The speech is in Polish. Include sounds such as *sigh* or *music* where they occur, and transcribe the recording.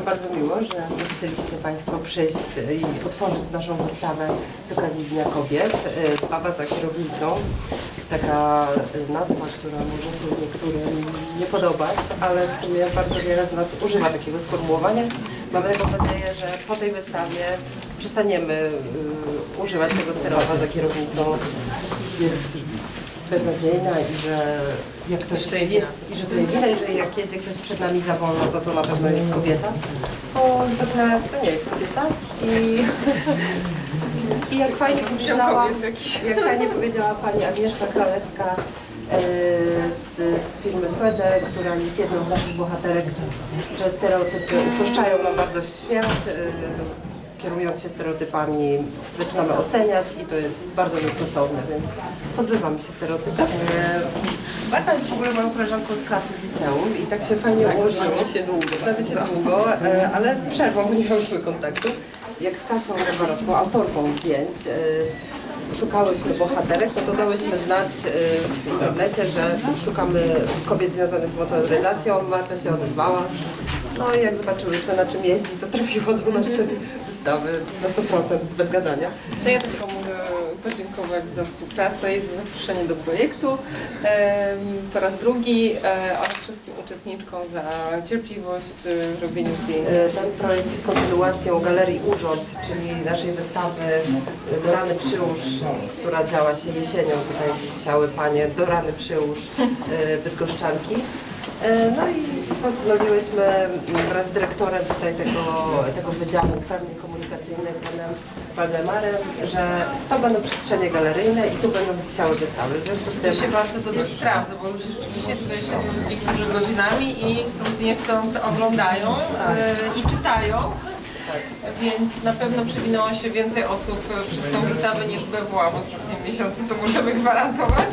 bardzo miło, że chcieliście Państwo przyjść i otworzyć naszą wystawę z okazji Dnia Kobiet. Y, Baba za kierownicą. Taka y, nazwa, która może się niektórym nie podobać, ale w sumie bardzo wiele z nas używa takiego sformułowania. Mamy taką nadzieję, że po tej wystawie przestaniemy y, używać tego sterowa za kierownicą. Jest beznadziejna i że jak ktoś wina. i że to i że jak jedzie ktoś przed nami za wolno, to to na pewno jest kobieta. Bo zwykle to nie jest kobieta i, i jak fajnie powiedziała, jak fajnie powiedziała pani Agnieszka Kralewska e, z, z filmu Słede, która jest jedną z naszych bohaterek, że stereotypy uproszczają nam bardzo świat. Kierując się stereotypami, zaczynamy oceniać i to jest bardzo niestosowne, więc pozbywamy się stereotypów. E, Marta jest w ogóle moją koleżanką z klasy z liceum i tak się fajnie ułożyło. znamy się długo Znamy się długo, e, ale z przerwą, bo *laughs* nie miałyśmy kontaktu. Jak z Kasią Lewarowską, autorką zdjęć, e, szukałyśmy bohaterek, no to dałyśmy znać w internecie, że szukamy kobiet związanych z motoryzacją. Marta się odezwała. No i jak zobaczyłyśmy na czym jeździ, to trafiło do naszej wystawy na 100% bez gadania. No ja tylko mogę podziękować za współpracę i za zaproszenie do projektu po raz drugi e, oraz wszystkim uczestniczkom za cierpliwość e, w robieniu zdjęć. E, Ten projekt jest kontynuacją Galerii Urząd, czyli naszej wystawy e, Do rany przyłóż, która działa się jesienią. Tutaj wisiały panie Do rany przyłóż e, Bydgoszczanki. E, No i postanowiłyśmy wraz z dyrektorem tutaj tego, tego Wydziału Uprawnień Komunikacyjnych, panem Waldemarem, że to będą przestrzenie galeryjne i tu będą wisiały wystawy. W związku z tym To się bardzo dobrze sprawdza, bo ludzie rzeczywiście tutaj siedzą niektórzy godzinami i chcąc nie chcąc oglądają e, i czytają. Więc na pewno przewinęło się więcej osób przez tą wystawę niż BWA w ostatnim miesiącu, to możemy gwarantować.